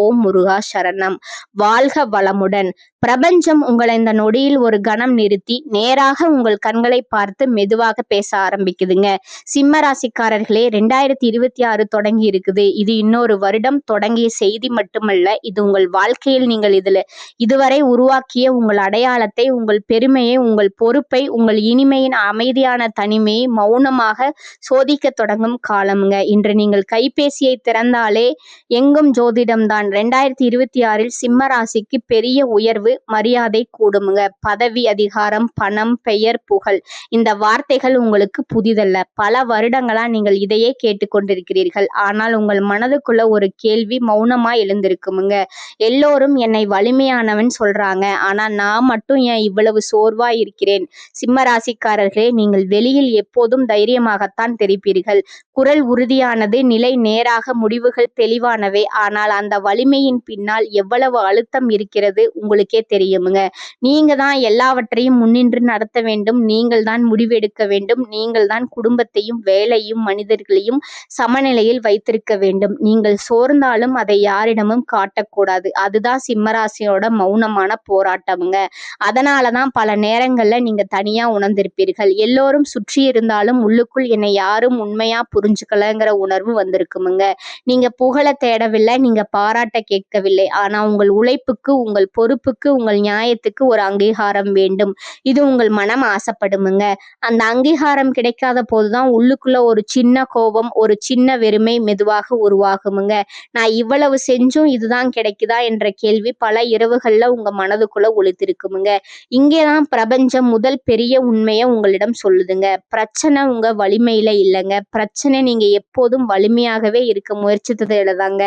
ஓம் முருகா சரணம். வாழ்க வளமுடன். பிரபஞ்சம் உங்களை இந்த நொடியில் ஒரு கணம் நிறுத்தி நேராக உங்கள் கண்களை பார்த்து மெதுவாக பேச ஆரம்பிக்குதுங்க. சிம்ம ராசிக்காரர்களே ரெண்டாயிரத்தி இருபத்தி ஆறு தொடங்கி இருக்குது. இது இன்னொரு வருடம் தொடங்கிய செய்தி மட்டுமல்ல இது உங்கள் வாழ்க்கையில் நீங்கள் இதுல இதுவரை உருவாக்கிய உங்கள் அடையாளத்தை உங்கள் பெருமையை உங்கள் பொறுப்பை உங்கள் இனிமையின் அமைதியான தனிமையை மௌனமாக சோதிக்க தொடங்கும் காலமுங்க. இன்று நீங்கள் கைபேசியை திறந்தாலே எங்கும் ஜோதிடம்தான். ரெண்டாயிரத்தி இருபத்தி ஆறில் சிம்ம ராசிக்கு பெரிய உயர்வு மரியாதை கூடுமுங்க. பதவி அதிகாரம் பணம் பெயர் புகழ். இந்த வார்த்தைகள் உங்களுக்கு புதிதல்ல. பல வருடங்களா நீங்கள் இதையே கேட்டுக்கொண்டிருக்கிறீர்கள். ஆனால் உங்கள் மனதுக்குள்ள ஒரு கேள்வி மௌனமா எழுந்திருக்குமுங்க. எல்லோரும் என்னை வலிமையானவன் சொல்றாங்க. ஆனா நான் மட்டும் ஏன் இவ்வளவு சோர்வா இருக்கிறேன்? சிம்ம ராசிக்காரர்களே நீங்கள் வெளியில் எப்போதும் தைரியமாகத்தான் தெரிப்பீர்கள். குரல் உறுதியானது நிலை நேராக முடிவுகள் தெளிவானவை. ஆனால் அந்த வலிமையின் பின்னால் எவ்வளவு அழுத்தம் இருக்கிறது உங்களுக்கே தெரியுமுங்க. நீங்க தான் எல்லாவற்றையும் முன்னின்று நடத்த வேண்டும். நீங்கள் தான் முடிவெடுக்க வேண்டும். நீங்கள் தான் குடும்பத்தையும் வேலையும் மனிதர்களையும் சமநிலையில் வைத்திருக்க வேண்டும். நீங்கள் சோர்ந்தாலும் அதை யாரிடமும் காட்டக்கூடாது. அதுதான் சிம்மராசியோட மௌனமான போராட்டமுங்க. அதனாலதான் பல நேரங்கள்ல நீங்க தனியா உணர்ந்திருப்பீர்கள். எல்லோரும் சுற்றி இருந்தாலும் உள்ளுக்குள் என்னை யாரும் உண்மையா புரிஞ்சுக்கலங்கிற உணர்வு வந்திருக்குமுங்க. நீங்க புகழ தேடவில்லை. நீங்க பாராட்ட கேட்கவில்லை. ஆனால் உங்கள் உழைப்புக்கு உங்கள் பொறுப்புக்கு உங்கள் நியாயத்துக்கு ஒரு அங்கீகாரம் வேண்டும். இது உங்கள் மனம் ஆசைப்படுமுங்க. அந்த அங்கீகாரம் கிடைக்காத போதுதான் உள்ளுக்குள்ள ஒரு சின்ன கோபம் ஒரு சின்ன வெறுமை மெதுவாக உருவாகுமுங்க. நான் இவ்வளவு செஞ்சும் இதுதான் கிடைக்குதா என்ற கேள்வி பல இரவுகள்ல உங்க மனதுக்குள்ள ஒழித்திருக்குமுங்க இங்கேதான் பிரபஞ்சம் முதல் பெரிய உண்மையை உங்களிடம் சொல்லுதுங்க. பிரச்சனை உங்க வலிமையில இல்லைங்க. பிரச்சனை நீங்க எப்போதும் வலிமையாகவே இருக்க முயற்சித்ததுல தாங்க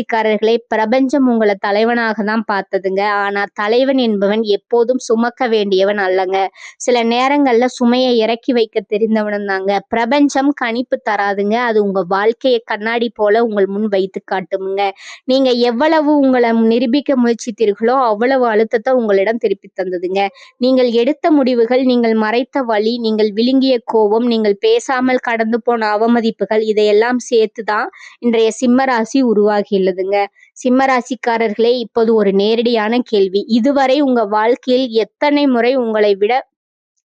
சிம்மராசிக்காரர்களை பிரபஞ்சம் உங்களை தலைவனாக தான் பார்த்ததுங்க. ஆனா தலைவன் என்பவன் எப்போதும் சுமக்க வேண்டியவன் அல்லங்க. சில நேரங்கள்ல சுமையை இறக்கி வைக்க தெரிந்தவனும் தாங்க. பிரபஞ்சம் கணிப்பு தராதுங்க. அது உங்க வாழ்க்கையை கண்ணாடி போல உங்கள் முன் வைத்து காட்டுமுங்க. நீங்க எவ்வளவு உங்களை நிரூபிக்க முயற்சித்தீர்களோ அவ்வளவு அழுத்தத்தை உங்களிடம் திருப்பி தந்ததுங்க. நீங்கள் எடுத்த முடிவுகள் நீங்கள் மறைத்த வழி நீங்கள் விழுங்கிய கோபம் நீங்கள் பேசாமல் கடந்து போன அவமதிப்புகள் இதையெல்லாம் சேர்த்து தான் இன்றைய சிம்மராசி உள்ளதுங்க சிம்மராசிக்காரர்களே இப்போது ஒரு நேரடியான கேள்வி. இதுவரை உங்க வாழ்க்கையில் எத்தனை முறை உங்களை விட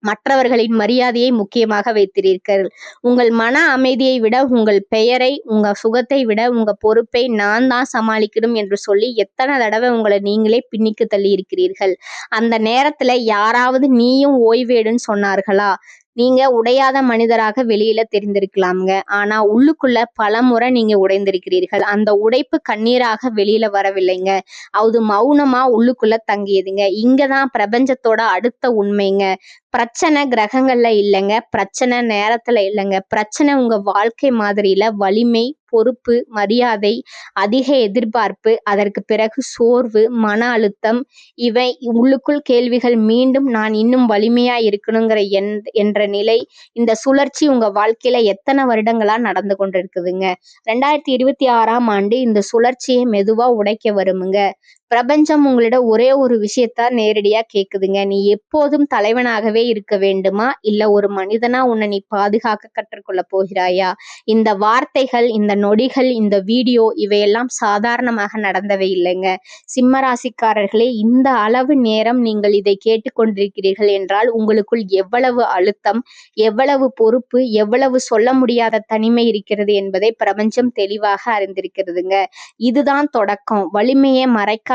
மற்றவர்களின் மரியாதையை முக்கியமாக வைத்திருக்கிறீர்கள்? உங்கள் மன அமைதியை விட உங்கள் பெயரை உங்க சுகத்தை விட உங்க பொறுப்பை நான் தான் சமாளிக்கணும் என்று சொல்லி எத்தனை தடவை உங்களை நீங்களே பின்னிக்கு தள்ளி இருக்கிறீர்கள் அந்த நேரத்துல யாராவது நீயும் ஓய்வேடுன்னு சொன்னார்களா? நீங்க உடையாத மனிதராக வெளியில தெரிந்திருக்கலாம்ங்க. ஆனா உள்ளுக்குள்ள பல முறை நீங்க உடைந்திருக்கிறீர்கள். அந்த உடைப்பு கண்ணீராக வெளியில வரவில்லைங்க. அது மௌனமா உள்ளுக்குள்ள தங்கியதுங்க. இங்கதான் பிரபஞ்சத்தோட அடுத்த உண்மைங்க. பிரச்சனை கிரகங்கள்ல இல்லைங்க. பிரச்சனை நேரத்துல இல்லைங்க. பிரச்சனை உங்க வாழ்க்கை மாதிரியில வலிமை பொறுப்பு மரியாதை அதிக எதிர்பார்ப்பு அதற்கு பிறகு சோர்வு மன அழுத்தம் இவை உள்ளுக்குள் கேள்விகள் மீண்டும் நான் இன்னும் வலிமையா இருக்கணுங்கிற என் என்ற நிலை இந்த சுழற்சி உங்க வாழ்க்கையில எத்தனை வருடங்களா நடந்து கொண்டிருக்குதுங்க. ரெண்டாயிரத்தி இருபத்தி ஆறாம் ஆண்டு இந்த சுழற்சியை மெதுவா உடைக்க வருமுங்க. பிரபஞ்சம் உங்களிடம் ஒரே ஒரு விஷயத்த நேரடியா கேக்குதுங்க. நீ எப்போதும் தலைவனாகவே இருக்க வேண்டுமா? இல்ல ஒரு மனிதனா உன்னை நீ பாதுகாக்க கற்றுக்கொள்ள போகிறாயா? இந்த வார்த்தைகள் இந்த நொடிகள் இந்த வீடியோ இவையெல்லாம் சாதாரணமாக நடந்தவை இல்லைங்க. சிம்ம ராசிக்காரர்களே இந்த அளவு நேரம் நீங்கள் இதை கேட்டுக்கொண்டிருக்கிறீர்கள் என்றால் உங்களுக்குள் எவ்வளவு அழுத்தம் எவ்வளவு பொறுப்பு எவ்வளவு சொல்ல முடியாத தனிமை இருக்கிறது என்பதை பிரபஞ்சம் தெளிவாக அறிந்திருக்கிறதுங்க. இதுதான் தொடக்கம். வலிமையை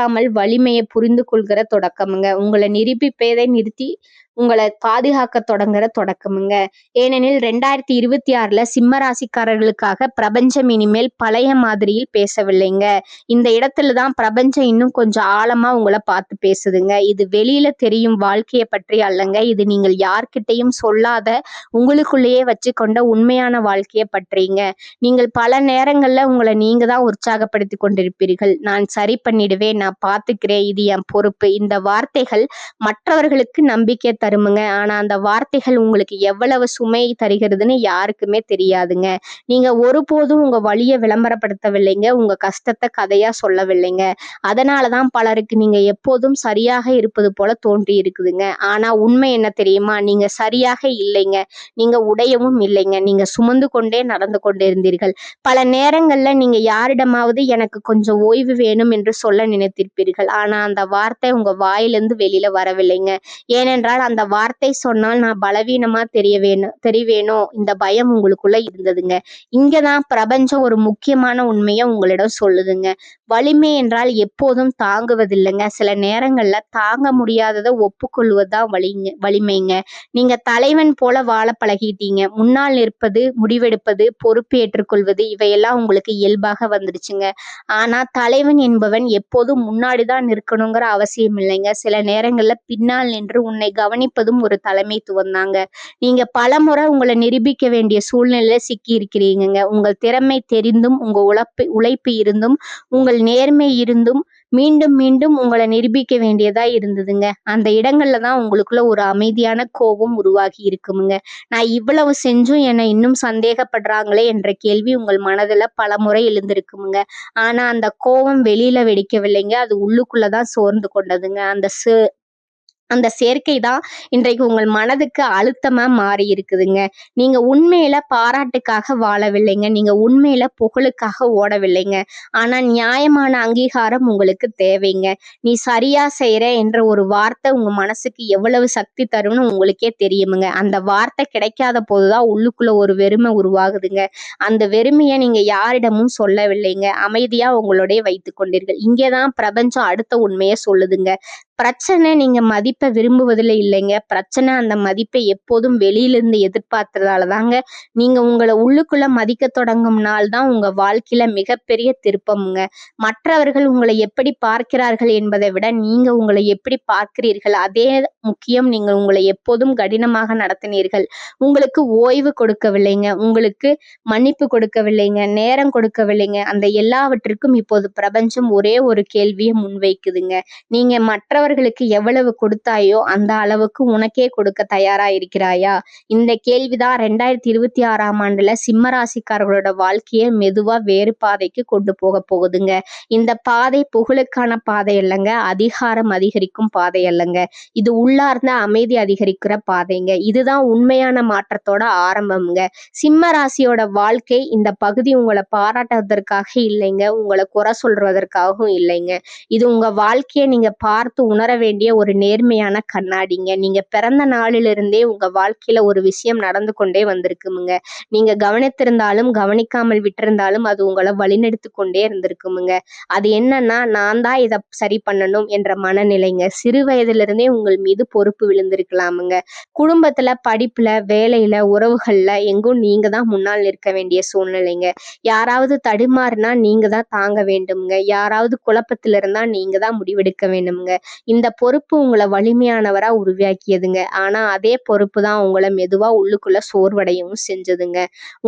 இல்லாமல் வலிமையை புரிந்து கொள்கிற தொடக்கமுங்க. உங்களை நிரூபிப்பதை நிறுத்தி உங்களை பாதுகாக்க தொடங்குற தொடக்கமுங்க. ஏனெனில் ரெண்டாயிரத்தி இருபத்தி ஆறுல சிம்ம ராசிக்காரர்களுக்காக பிரபஞ்சம் இனிமேல் பழைய மாதிரியில் பேசவில்லைங்க. இந்த இடத்துல தான் பிரபஞ்சம் இன்னும் கொஞ்சம் ஆழமா உங்களை பார்த்து பேசுதுங்க. இது வெளியில தெரியும் வாழ்க்கையை பற்றி அல்லங்க. இது நீங்கள் யார்கிட்டையும் சொல்லாத உங்களுக்குள்ளேயே வச்சு கொண்ட உண்மையான வாழ்க்கையை பற்றிங்க. நீங்கள் பல நேரங்கள்ல உங்களை நீங்க தான் உற்சாகப்படுத்தி கொண்டிருப்பீர்கள். நான் சரி பண்ணிடுவேன் நான் பார்த்துக்கிறேன் இது என் பொறுப்பு. இந்த வார்த்தைகள் மற்றவர்களுக்கு நம்பிக்கை தருமுங்க. ஆனால் அந்த வார்த்தைகள் உங்களுக்கு எவ்வளவு சுமை தருகிறதுன்னு யாருக்குமே தெரியாதுங்க. நீங்கள் ஒருபோதும் உங்கள் வழியை விளம்பரப்படுத்தவில்லைங்க. உங்கள் கஷ்டத்தை கதையாக சொல்லவில்லைங்க. அதனாலதான் பலருக்கு நீங்கள் எப்போதும் சரியாக இருப்பது போல தோன்றி இருக்குதுங்க. ஆனால் உண்மை என்ன தெரியுமா? நீங்கள் சரியாக இல்லைங்க. நீங்கள் உடையவும் இல்லைங்க. நீங்கள் சுமந்து கொண்டே நடந்து கொண்டிருந்தீர்கள். பல நேரங்களில் நீங்கள் யாரிடமாவது எனக்கு கொஞ்சம் ஓய்வு வேணும் என்று சொல்ல நினைத்திருப்பீர்கள். ஆனால் அந்த வார்த்தை உங்கள் வாயிலிருந்து வெளியில் வரவில்லைங்க. ஏனென்றால் அந்த வார்த்தை சொன்னால் நான் பலவீனமா தெரிய வேணும் தெரிவேணும் இந்த பயம் உங்களுக்குள்ள இருந்ததுங்க. இங்கதான் பிரபஞ்சம் ஒரு முக்கியமான உண்மையை உங்களிடம் சொல்லுதுங்க. வலிமை என்றால் எப்போதும் தாங்குவதில்லைங்க. சில நேரங்கள்ல தாங்க முடியாததை ஒப்புக்கொள்வதுதான் வலிங்க வலிமைங்க. நீங்க தலைவன் போல வாழ பழகிட்டீங்க. முன்னால் நிற்பது முடிவெடுப்பது பொறுப்பு ஏற்றுக்கொள்வது இவையெல்லாம் உங்களுக்கு இயல்பாக வந்துடுச்சுங்க. ஆனா தலைவன் என்பவன் எப்போதும் முன்னாடிதான் நிற்கணுங்கிற அவசியம் இல்லைங்க. சில நேரங்கள்ல பின்னால் நின்று உன்னை கவனிப்பதும் ஒரு தலைமைத்துவம் தாங்க நீங்க பலமுறை உங்களை நிரூபிக்க வேண்டிய சூழ்நிலையில சிக்கி இருக்கிறீங்க உங்கள் திறமை தெரிந்தும் உங்க உழைப்பு உழைப்பு இருந்தும் உங்கள் நேர்மை இருந்தும் மீண்டும் மீண்டும் உங்களை நிரூபிக்க வேண்டியதா இருந்ததுங்க. அந்த இடங்கள்ல தான் உங்களுக்குள்ள ஒரு அமைதியான கோபம் உருவாகி இருக்குமுங்க. நான் இவ்வளவு செஞ்சும் என்னை இன்னும் சந்தேகப்படுறாங்களே என்ற கேள்வி உங்கள் மனதில் பல முறை எழுந்திருக்குமுங்க. ஆனா அந்த கோபம் வெளியில வெடிக்கவில்லைங்க. அது உள்ளுக்குள்ளதான் சோர்ந்து கொண்டதுங்க. அந்த சே அந்த சேர்க்கை தான் இன்றைக்கு உங்கள் மனதுக்கு அழுத்தமா மாறி இருக்குதுங்க நீங்க உண்மையில பாராட்டுக்காக வாழவில்லைங்க. நீங்க உண்மையில புகழுக்காக ஓடவில்லைங்க. ஆனா நியாயமான அங்கீகாரம் உங்களுக்கு தேவைங்க. நீ சரியா செய்யற என்ற ஒரு வார்த்தை உங்க மனசுக்கு எவ்வளவு சக்தி தரும்னு உங்களுக்கே தெரியுமுங்க. அந்த வார்த்தை கிடைக்காத போதுதான் உள்ளுக்குள்ள ஒரு வெறுமை உருவாகுதுங்க. அந்த வெறுமையை நீங்க யாரிடமும் சொல்லவில்லைங்க. அமைதியா உங்களுடைய வைத்துக் கொண்டீர்கள். இங்கேதான் பிரபஞ்சம் அடுத்த உண்மையை சொல்லுதுங்க. பிரச்சனை நீங்கள் மதிப்பை விரும்புவதில் இல்லைங்க. பிரச்சனை அந்த மதிப்பை எப்போதும் வெளியிலிருந்து எதிர்பார்த்ததால தாங்க நீங்கள் உங்களை உள்ளுக்குள்ளே மதிக்க தொடங்கும் நாள் தான் உங்கள் வாழ்க்கையில் மிகப்பெரிய திருப்பமுங்க. மற்றவர்கள் உங்களை எப்படி பார்க்கிறார்கள் என்பதை விட நீங்கள் உங்களை எப்படி பார்க்கிறீர்கள் அதே முக்கியம் நீங்கள் உங்களை எப்போதும் கடினமாக நடத்தினீர்கள். உங்களுக்கு ஓய்வு கொடுக்கவில்லைங்க. உங்களுக்கு மன்னிப்பு கொடுக்கவில்லைங்க. நேரம் கொடுக்கவில்லைங்க. அந்த எல்லாவற்றிற்கும் இப்போது பிரபஞ்சம் ஒரே ஒரு கேள்வியை முன்வைக்குதுங்க. நீங்கள் மற்றவர் மற்றவர்களுக்கு எவ்வளவு கொடுத்தாயோ அந்த அளவுக்கு உனக்கே கொடுக்க தயாரா இருக்கிறாயா? இந்த கேள்விதான் ரெண்டாயிரத்தி இருபத்தி ஆறாம் ஆண்டுல சிம்ம ராசிக்காரர்களோட வாழ்க்கையை மெதுவா வேறு பாதைக்கு கொண்டு போக போகுதுங்க. இந்த பாதை புகழுக்கான பாதை அல்லங்க அதிகாரம் அதிகரிக்கும் பாதை அல்லங்க. இது உள்ளார்ந்த அமைதி அதிகரிக்கிற பாதைங்க. இதுதான் உண்மையான மாற்றத்தோட ஆரம்பம்ங்க. சிம்ம ராசியோட வாழ்க்கை இந்த பகுதி உங்களை பாராட்டுவதற்காக இல்லைங்க உங்களை குறை சொல்றதற்காகவும் இல்லைங்க. இது உங்க வாழ்க்கையை நீங்க பார்த்து உணர வேண்டிய ஒரு நேர்மையான கண்ணாடிங்க. நீங்க பிறந்த நாளிலிருந்தே உங்க வாழ்க்கையில ஒரு விஷயம் நடந்து கொண்டே வந்திருக்குமுங்க. நீங்க கவனித்திருந்தாலும் கவனிக்காமல் விட்டிருந்தாலும் அது உங்களை வழிநடத்து கொண்டே இருந்திருக்குமுங்க. அது என்னன்னா நான் தான் இதை சரி பண்ணணும் என்ற மனநிலைங்க. சிறு வயதிலிருந்தே உங்கள் மீது பொறுப்பு விழுந்திருக்கலாமுங்க. குடும்பத்துல படிப்புல வேலையில உறவுகள்ல எங்கும் நீங்க தான் முன்னால் நிற்க வேண்டிய சூழ்நிலைங்க. யாராவது தடுமாறுனா நீங்க தான் தாங்க வேண்டும்ங்க. யாராவது குழப்பத்தில் இருந்தா நீங்க தான் முடிவெடுக்க வேண்டும்ங்க. இந்த பொறுப்பு உங்களை வலிமையானவரா உருவாக்கியதுங்க. ஆனா அதே பொறுப்பு தான் உங்களை மெதுவா உள்ளுக்குள்ள சோர்வடையவும் செஞ்சதுங்க.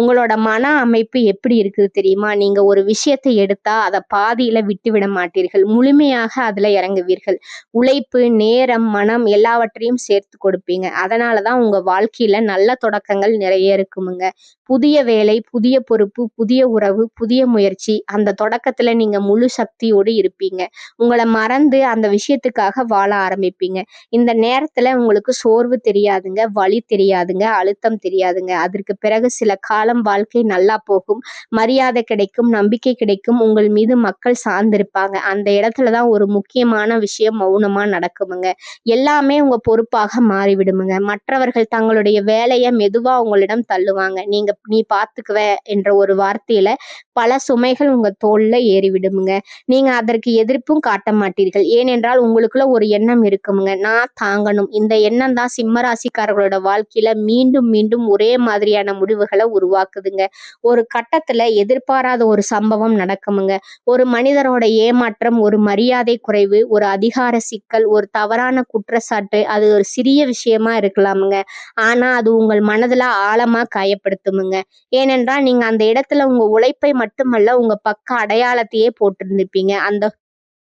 உங்களோட மன அமைப்பு எப்படி இருக்குது தெரியுமா? நீங்க ஒரு விஷயத்தை எடுத்தா அதை பாதியில விட்டு விட மாட்டீர்கள். முழுமையாக அதுல இறங்குவீர்கள். உழைப்பு நேரம் மனம் எல்லாவற்றையும் சேர்த்து கொடுப்பீங்க. அதனாலதான் உங்க வாழ்க்கையில நல்ல தொடக்கங்கள் நிறைய இருக்குமுங்க. புதிய வேலை புதிய பொறுப்பு புதிய உறவு புதிய முயற்சி அந்த தொடக்கத்துல நீங்க முழு சக்தியோடு இருப்பீங்க. உங்களை மறந்து அந்த விஷயத்துக்காக வாழ ஆரம்பிப்பீங்க. இந்த நேரத்துல உங்களுக்கு சோர்வு தெரியாதுங்க வலி தெரியாதுங்க அழுத்தம் தெரியாதுங்க. அதற்கு பிறகு சில காலம் வாழ்க்கை நல்லா போகும். மரியாதை கிடைக்கும் நம்பிக்கை கிடைக்கும். உங்கள் மீது மக்கள் சார்ந்திருப்பாங்க. அந்த இடத்துலதான் ஒரு முக்கியமான விஷயம் மௌனமா நடக்குமுங்க. எல்லாமே உங்க பொறுப்பாக மாறிவிடுமுங்க. மற்றவர்கள் தங்களுடைய வேலையை மெதுவா உங்களிடம் தள்ளுவாங்க. நீங்க நீ பாத்துக்குவ என்ற ஒரு வார்த்தையில பல சுமைகள் உங்க தோல்ல ஏறிவிடுமுங்க. நீங்க அதற்கு எதிர்ப்பும் காட்ட மாட்டீர்கள். ஏனென்றால் உங்களுக்கு உங்களுக்குள்ள ஒரு எண்ணம் இருக்குமுங்க. நான் தாங்கணும். இந்த எண்ணம் தான் சிம்ம ராசிக்காரர்களோட வாழ்க்கையில மீண்டும் மீண்டும் ஒரே மாதிரியான முடிவுகளை உருவாக்குதுங்க. ஒரு கட்டத்துல எதிர்பாராத ஒரு சம்பவம் நடக்குமுங்க. ஒரு மனிதரோட ஏமாற்றம் ஒரு மரியாதை குறைவு ஒரு அதிகார சிக்கல் ஒரு தவறான குற்றச்சாட்டு அது ஒரு சிறிய விஷயமா இருக்கலாமுங்க. ஆனா அது உங்கள் மனதுல ஆழமா காயப்படுத்துமுங்க. ஏனென்றால் நீங்க அந்த இடத்துல உங்க உழைப்பை மட்டுமல்ல உங்க பக்க அடையாளத்தையே போட்டிருந்திருப்பீங்க. அந்த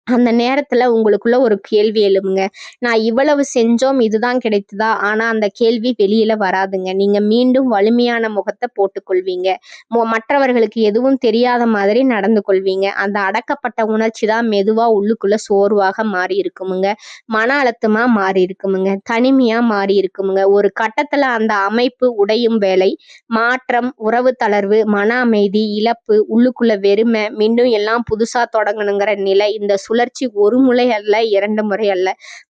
அந்த நேரத்துல உங்களுக்குள்ள ஒரு கேள்வி எழுமுங்க நான் இவ்வளவு செஞ்சோம் இதுதான் கிடைத்ததா? ஆனா அந்த கேள்வி வெளியில வராதுங்க. நீங்க மீண்டும் வலிமையான முகத்தை போட்டுக்கொள்வீங்க. மொ- மற்றவர்களுக்கு எதுவும் தெரியாத மாதிரி நடந்து கொள்வீங்க. அந்த அடக்கப்பட்ட உணர்ச்சி தான் மெதுவா உள்ளுக்குள்ள சோர்வாக மாறி இருக்குமுங்க. மன அழுத்தமா மாறி இருக்குமுங்க. தனிமையா மாறி இருக்குமுங்க. ஒரு கட்டத்துல அந்த அமைப்பு உடையும் வேலை மாற்றம் உறவு தளர்வு மன அமைதி இழப்பு உள்ளுக்குள்ள வெறுமை மீண்டும் எல்லாம் புதுசா தொடங்கணுங்கிற நிலை இந்த சுழற்சி ஒரு முறை அல்ல இரண்டு முறை அல்ல.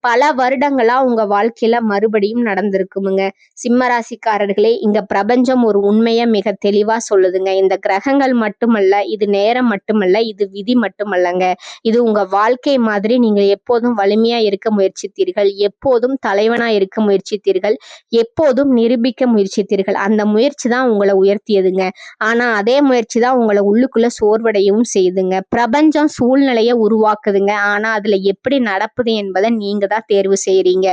பல வருடங்களா உங்க வாழ்க்கையில மறுபடியும் நடந்திருக்குமுங்க. சிம்ம ராசிக்காரர்களே இங்க பிரபஞ்சம் ஒரு உண்மையை மிக தெளிவா சொல்லுதுங்க. இந்த கிரகங்கள் மட்டுமல்ல இது நேரம் மட்டுமல்ல இது விதி மட்டுமல்லங்க. இது உங்க வாழ்க்கை மாதிரி நீங்க எப்போதும் வலிமையா இருக்க முயற்சித்தீர்கள் எப்போதும் தலைவனா இருக்க முயற்சித்தீர்கள் எப்போதும் நிரூபிக்க முயற்சித்தீர்கள். அந்த முயற்சி தான் உங்களை உயர்த்தியதுங்க. ஆனா அதே முயற்சி தான் உங்களை உள்ளுக்குள்ள சோர்வடையவும் செய்யுதுங்க பிரபஞ்சம் சூழ்நிலையை உருவாக்குதுங்க ஆனா அதுல எப்படி நடப்புது என்பதை நீங்கள் தான் தேர்வு செய்கிறீங்க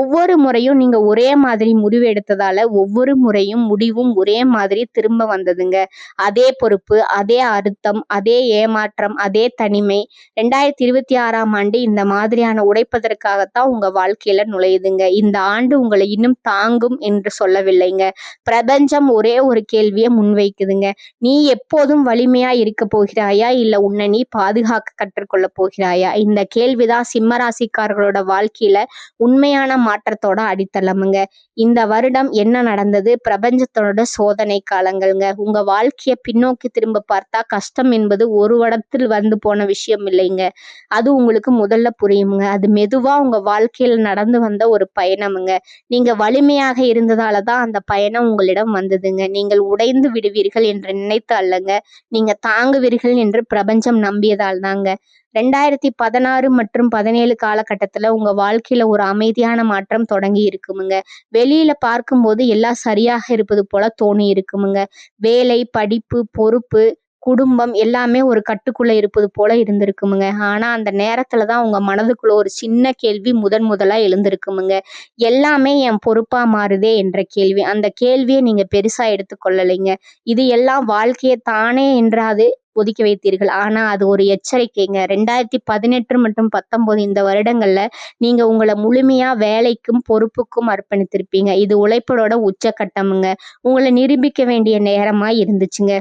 ஒவ்வொரு முறையும் நீங்க ஒரே மாதிரி முடிவு எடுத்ததால ஒவ்வொரு முறையும் முடிவும் ஒரே மாதிரி திரும்ப வந்ததுங்க. அதே பொறுப்பு அதே அறுத்தம் அதே ஏமாற்றம் அதே தனிமை. ரெண்டாயிரத்தி இருபத்தி ஆறாம் ஆண்டு இந்த மாதிரியான உடைப்பதற்காகத்தான் உங்க வாழ்க்கையில நுழையுதுங்க. இந்த ஆண்டு உங்களை இன்னும் தாங்கும் என்று சொல்லவில்லைங்க. பிரபஞ்சம் ஒரே ஒரு கேள்வியை முன்வைக்குதுங்க. நீ எப்போதும் வலிமையா இருக்க போகிறாயா? இல்ல உன்னை நீ பாதுகாக்க கற்றுக்கொள்ள போகிறாய்? இந்த கேள்விதான் சிம்ம ராசிக்காரர்களோட வாழ்க்கையில உண்மையான மாற்றத்தோட அடித்தளமுங்க. இந்த வருடம் என்ன நடந்தது? பிரபஞ்சத்தோட சோதனை காலங்கள்ங்க. உங்க வாழ்க்கைய பின்னோக்கி திரும்ப பார்த்தா கஷ்டம் என்பது ஒரு வருடத்தில் வந்து போன விஷயம் இல்லைங்க. அது உங்களுக்கு முதல்ல புரியுங்க அது மெதுவா உங்க வாழ்க்கையில நடந்து வந்த ஒரு பயணமுங்க. நீங்க வலிமையாக இருந்ததால தான் அந்த பயணம் உங்களிடம் வந்ததுங்க. நீங்கள் உடைந்து விடுவீர்கள் என்று நினைத்து அல்லங்க. நீங்க தாங்குவீர்கள் என்று பிரபஞ்சம் நம்பியதால் தாங்க ரெண்டாயிரத்தி பதினாறு மற்றும் பதினேழு காலகட்டத்தில் உங்கள் வாழ்க்கையில் ஒரு அமைதியான மாற்றம் தொடங்கி இருக்குமுங்க. வெளியில் பார்க்கும்போது எல்லாம் சரியாக இருப்பது போல தோணி இருக்குமுங்க. வேலை படிப்பு பொறுப்பு குடும்பம் எல்லாமே ஒரு கட்டுக்குள்ளே இருப்பது போல இருந்திருக்குமுங்க. ஆனால் அந்த நேரத்தில் தான் உங்கள் மனதுக்குள்ள ஒரு சின்ன கேள்வி முதன் முதலாக எழுந்திருக்குமுங்க. எல்லாமே என் பொறுப்பாக மாறுதே என்ற கேள்வி. அந்த கேள்வியை நீங்கள் பெருசாக எடுத்துக்கொள்ளலைங்க. இது எல்லாம் வாழ்க்கையை தானே என்றாது ஒதுக்கி வைத்தீர்கள். ஆனா அது ஒரு எச்சரிக்கைங்க. ரெண்டாயிரத்தி பதினெட்டு மற்றும் பத்தொன்பது இந்த வருடங்கள்ல நீங்க உங்களை முழுமையா வேலைக்கும் பொறுப்புக்கும் அர்ப்பணித்திருப்பீங்க. இது உழைப்போட உச்சக்கட்டமுங்க. உங்களை நிரூபிக்க வேண்டிய நேரமா இருந்துச்சுங்க.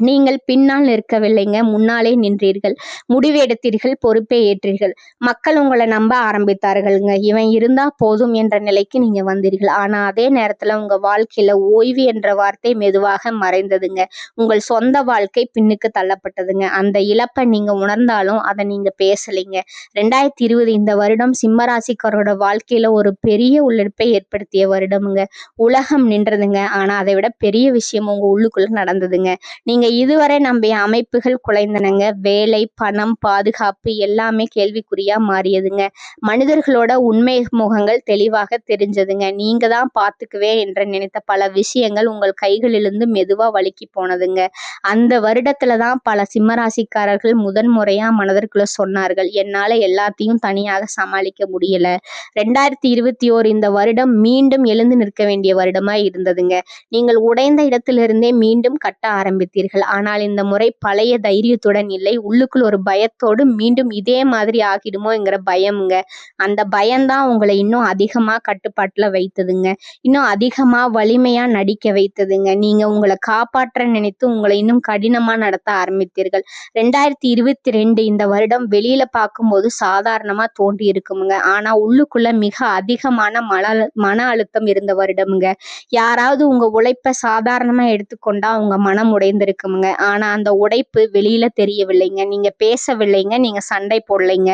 நீங்கள் பின்னால் நிற்கவில்லைங்க முன்னாலே நின்றீர்கள். முடிவு எடுத்தீர்கள் பொறுப்பை ஏற்றீர்கள். மக்கள் உங்களை நம்ப ஆரம்பித்தார்கள்ங்க. இவன் இருந்தா போதும் என்ற நிலைக்கு நீங்க வந்தீர்கள். ஆனா அதே நேரத்துல உங்க வாழ்க்கையில ஓய்வு என்ற வார்த்தை மெதுவாக மறைந்ததுங்க. உங்கள் சொந்த வாழ்க்கை பின்னுக்கு தள்ளப்பட்டதுங்க. அந்த இழப்பை நீங்க உணர்ந்தாலும் அதை நீங்க பேசலைங்க. ரெண்டாயிரத்தி இருபது இந்த வருடம் சிம்மராசிக்காரோட வாழ்க்கையில ஒரு பெரிய உள்ளிருப்பை ஏற்படுத்திய வருடமுங்க. உலகம் நின்றதுங்க. ஆனா அதை விட பெரிய விஷயம் உங்க உள்ளுக்குள்ள நடந்ததுங்க. நீங்க இதுவரை நம்பிய அமைப்புகள் குலைந்தனங்க. வேலை பணம் பாதுகாப்பு எல்லாமே கேள்விக்குறியா மாறியதுங்க. மனிதர்களோட உண்மை முகங்கள் தெளிவாக தெரிஞ்சதுங்க. நீங்க தான் பார்த்துக்குவே என்று நினைத்த பல விஷயங்கள் உங்கள் கைகளிலிருந்து மெதுவா வழுக்கி போனதுங்க. அந்த வருடத்துல தான் பல சிம்மராசிக்காரர்கள் முதன் முறையா மனதிற்குள்ள சொன்னார்கள். என்னால எல்லாத்தையும் தனியாக சமாளிக்க முடியல. ரெண்டாயிரத்தி இருபத்தி ஓர் இந்த வருடம் மீண்டும் எழுந்து நிற்க வேண்டிய வருடமா இருந்ததுங்க. நீங்கள் உடைந்த இடத்திலிருந்தே மீண்டும் கட்ட ஆரம்பித்தீர்கள். ஆனால் இந்த முறை பழைய தைரியத்துடன் இல்லை. உள்ளுக்குள் ஒரு பயத்தோடு மீண்டும் இதே மாதிரி ஆகிடுமோங்கிற பயமுங்க. அந்த பயம்தான் உங்களை இன்னும் அதிகமா கட்டுப்பாட்டுல வைத்ததுங்க. இன்னும் அதிகமா வலிமையா நடிக்க வைத்ததுங்க. நீங்க உங்களை காப்பாற்ற நினைத்து உங்களை இன்னும் கடினமா நடத்த ஆரம்பித்தீர்கள். ரெண்டாயிரத்தி இருபத்தி ரெண்டு இந்த வருடம் வெளியில பார்க்கும்போது சாதாரணமா தோன்றி இருக்குமுங்க ஆனா உள்ளுக்குள்ள மிக அதிகமான மன அழு- மன அழுத்தம் இருந்த வருடமுங்க. யாராவது உங்க உழைப்பை சாதாரணமா எடுத்துக்கொண்டா உங்க மனம் உடைந்திருக்கு உடைஞ்சிருக்குமுங்க ஆனா அந்த உடைப்பு வெளியில தெரியவில்லைங்க. நீங்க பேசவில்லைங்க. நீங்க சண்டை போடலைங்க.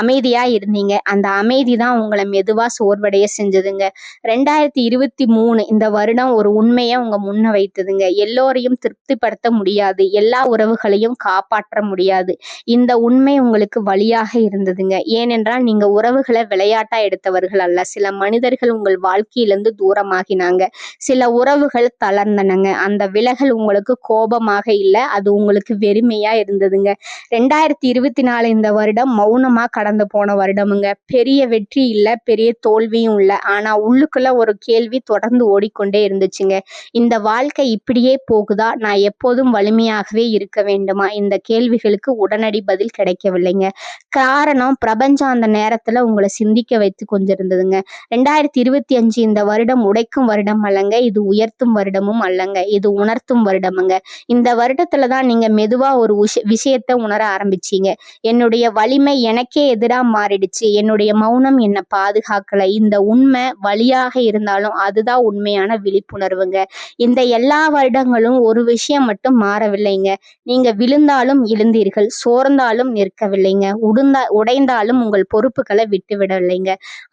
அமைதியா இருந்தீங்க. அந்த அமைதி தான் உங்களை மெதுவா சோர்வடைய செஞ்சதுங்க. ரெண்டாயிரத்தி இருபத்தி மூணு இந்த வருடம் ஒரு உண்மையை உங்க முன்ன வைத்ததுங்க. எல்லோரையும் திருப்திப்படுத்த முடியாது. எல்லா உறவுகளையும் காப்பாற்ற முடியாது. இந்த உண்மை உங்களுக்கு வழியாக இருந்ததுங்க. ஏனென்றால் நீங்க உறவுகளை விளையாட்டா எடுத்தவர்கள் அல்ல. சில மனிதர்கள் உங்கள் வாழ்க்கையிலிருந்து தூரமாகினாங்க. சில உறவுகள் தளர்ந்தனங்க. அந்த விலகல் உங்களுக்கு கோபம் கோபமாக இல்லை. அது உங்களுக்கு வெறுமையா இருந்ததுங்க. ரெண்டாயிரத்தி இருபத்தி நாலு இந்த வருடம் மௌனமா கடந்து போன வருடமுங்க. பெரிய வெற்றி இல்லை பெரிய தோல்வியும் இல்லை. ஆனா உள்ளுக்குள்ள ஒரு கேள்வி தொடர்ந்து ஓடிக்கொண்டே இருந்துச்சுங்க. இந்த வாழ்க்கை இப்படியே போகுதா? நான் எப்போதும் வலிமையாகவே இருக்க வேண்டுமா? இந்த கேள்விகளுக்கு உடனடி பதில் கிடைக்கவில்லைங்க. காரணம் பிரபஞ்சம் அந்த நேரத்துல உங்களை சிந்திக்க வைத்து கொண்டிருந்ததுங்க. ரெண்டாயிரத்தி இருபத்தி அஞ்சு இந்த வருடம் உடைக்கும் வருடம் அல்லங்க. இது உயர்த்தும் வருடமும் அல்லங்க. இது உணர்த்தும் வருடமுங்க. இந்த வருடத்துல தான் நீங்க மெதுவா ஒரு விஷ விஷயத்த உணர ஆரம்பிச்சீங்க. என்னுடைய வலிமை எனக்கே எதிரா மாறிடுச்சு. என்னுடைய மௌனம் என்னை பாதுகாக்கல. இந்த உண்மை வழியாக இருந்தாலும் அதுதான் உண்மையான விழிப்புணர்வுங்க. இந்த எல்லா வருடங்களும் ஒரு விஷயம் மட்டும் மாறவில்லைங்க. நீங்க விழுந்தாலும் எழுந்தீர்கள் சோர்ந்தாலும் நிற்கவில்லைங்க. உடுந்தா உடைந்தாலும் உங்கள் பொறுப்புகளை விட்டு விடவில்லைங்க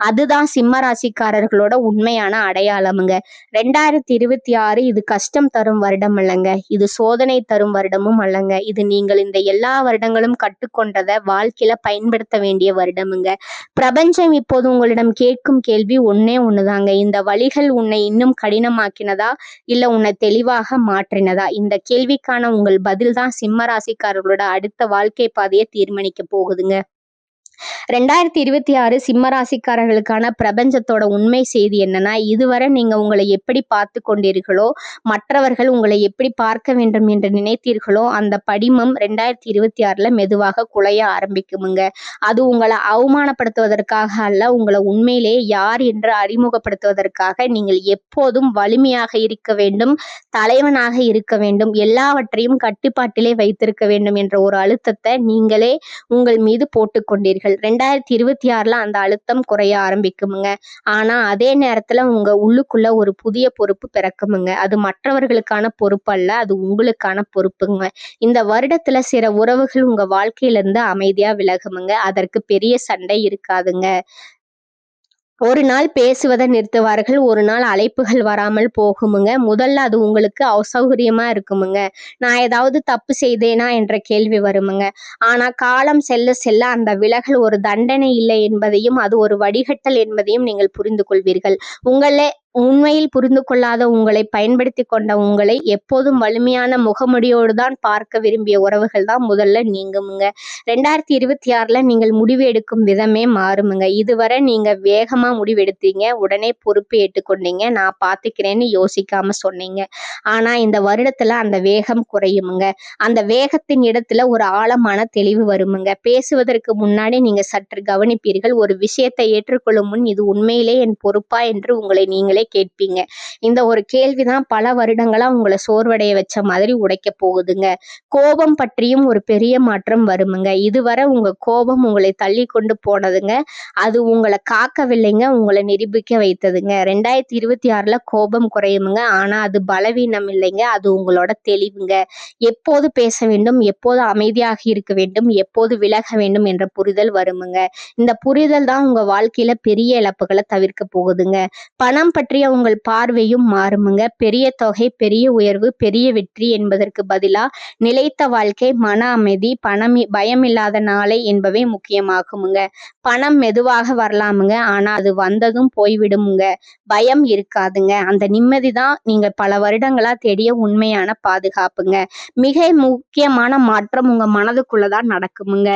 அதுதான் சிம்ம ராசிக்காரர்களோட உண்மையான அடையாளமுங்க. ரெண்டாயிரத்தி இருபத்தி ஆறு இது கஷ்டம் தரும் வருடம் அல்லங்க இது சோதனை தரும் வருடமும் அல்லங்க. இது நீங்கள் இந்த எல்லா வருடங்களும் கற்றுக்கொண்டதை வாழ்க்கையில பயன்படுத்த வேண்டிய வருடமுங்க. பிரபஞ்சம் இப்போது உங்களிடம் கேட்கும் கேள்வி ஒன்னே ஒண்ணுதாங்க. இந்த வழிகள் உன்னை இன்னும் கடினமாக்கினதா? இல்ல உன்னை தெளிவாக மாற்றினதா? இந்த கேள்விக்கான உங்கள் பதில் தான் சிம்ம ராசிக்காரர்களோட அடுத்த வாழ்க்கை பாதையை தீர்மானிக்க போகுதுங்க. ரெண்டாயிரத்தி இருபத்தி ஆறு சிம்ம ராசிக்காரர்களுக்கான பிரபஞ்சத்தோட உண்மை செய்தி என்னன்னா இதுவரை நீங்க உங்களை எப்படி பார்த்து கொண்டீர்களோ மற்றவர்கள் உங்களை எப்படி பார்க்க வேண்டும் என்று நினைத்தீர்களோ அந்த படிமம் ரெண்டாயிரத்தி இருபத்தி ஆறுல மெதுவாக குலைய ஆரம்பிக்குமுங்க. அது உங்களை அவமானப்படுத்துவதற்காக அல்ல உங்களை உண்மையிலே யார் என்று அறிமுகப்படுத்துவதற்காக நீங்கள் எப்போதும் வலிமையாக இருக்க வேண்டும் தலைவனாக இருக்க வேண்டும் எல்லாவற்றையும் கட்டுப்பாட்டிலே வைத்திருக்க வேண்டும் என்ற ஒரு அழுத்தத்தை நீங்களே உங்கள் மீது போட்டுக்கொண்டீர்கள் ரெண்டாயிரத்தி இருபத்தி ஆறுல அந்த அழுத்தம் குறைய ஆரம்பிக்குமுங்க. ஆனா அதே நேரத்துல உங்க உள்ளுக்குள்ள ஒரு புதிய பொறுப்பு பிறக்குமுங்க. அது மற்றவர்களுக்கான பொறுப்பு அல்ல அது உங்களுக்கான பொறுப்புங்க. இந்த வருடத்துல சில உறவுகள் உங்க வாழ்க்கையில இருந்து அமைதியா விலகுமுங்க. அதற்கு பெரிய சண்டை இருக்காதுங்க. ஒரு நாள் பேசுவதை நிறுத்துவார்கள் ஒரு நாள் அழைப்புகள் வராமல் போகுமுங்க. முதல்ல அது உங்களுக்கு அசௌகரியமா இருக்குமுங்க. நான் ஏதாவது தப்பு செய்தேனா என்ற கேள்வி வருமுங்க. ஆனா காலம் செல்ல செல்ல அந்த விலகல் ஒரு தண்டனை இல்லை என்பதையும் அது ஒரு வடிகட்டல் என்பதையும் நீங்கள் புரிந்து கொள்வீர்கள் உங்களே உண்மையில் புரிந்து கொள்ளாத உங்களை பயன்படுத்தி கொண்ட உங்களை எப்போதும் வலிமையான முகமுடியோடு தான் பார்க்க விரும்பிய உறவுகள் தான் முதல்ல நீங்குமுங்க. ரெண்டாயிரத்தி இருபத்தி ஆறில் நீங்கள் முடிவு எடுக்கும் விதமே மாறுமுங்க. இதுவரை நீங்கள் வேகமாக முடிவெடுத்தீங்க. உடனே பொறுப்பு ஏற்றுக்கொண்டீங்க. நான் பார்த்துக்கிறேன்னு யோசிக்காம சொன்னீங்க. ஆனால் இந்த வருடத்தில் அந்த வேகம் குறையுமுங்க. அந்த வேகத்தின் இடத்துல ஒரு ஆழமான தெளிவு வருமுங்க. பேசுவதற்கு முன்னாடி நீங்கள் சற்று கவனிப்பீர்கள். ஒரு விஷயத்தை ஏற்றுக்கொள்ளும் முன் இது உண்மையிலே என் பொறுப்பா என்று உங்களை நீங்களே கேட்பீங்க. இந்த ஒரு கேள்விதான் பல வருடங்களா உங்களை சோர்வடைய வச்ச மாதிரி உடைக்க போகுதுங்க. கோபம் பற்றியும் ஒரு பெரிய மாற்றம் வருமுங்க. இதுவரை உங்க கோபம் உங்களை தள்ளி கொண்டு போனதுங்க. அது உங்களை காக்கவில்லைங்க உங்களை நிரூபிக்க வைத்ததுங்க. ரெண்டாயிரத்தி இருபத்தி ஆறுல கோபம் குறையுமுங்க. ஆனா அது பலவீனம் இல்லைங்க. அது உங்களோட தெளிவுங்க. எப்போது பேச வேண்டும் எப்போது அமைதியாக இருக்க வேண்டும் எப்போது விலக வேண்டும் என்ற புரிதல் வருமுங்க. இந்த புரிதல் தான் உங்க வாழ்க்கையில பெரிய இழப்புகளை தவிர்க்க போகுதுங்க. பணம் பற்றிய உங்கள் பார்வையும் மாறுமுங்க. பெரிய தொகை பெரிய உயர்வு பெரிய வெற்றி என்பதற்கு பதிலா நிலைத்த வாழ்க்கை மன அமைதி பணம் பயமில்லாத நாளை என்பவை முக்கியமாகுமுங்க. பணம் மெதுவாக வரலாமுங்க. ஆனா அது வந்ததும் போய்விடுமுங்க. பயம் இருக்காதுங்க. அந்த நிம்மதி தான் நீங்க பல வருடங்களா தேடிய உண்மையான பாதுகாப்புங்க. மிக முக்கியமான மாற்றம் உங்க மனதுக்குள்ளதான் நடக்குமுங்க.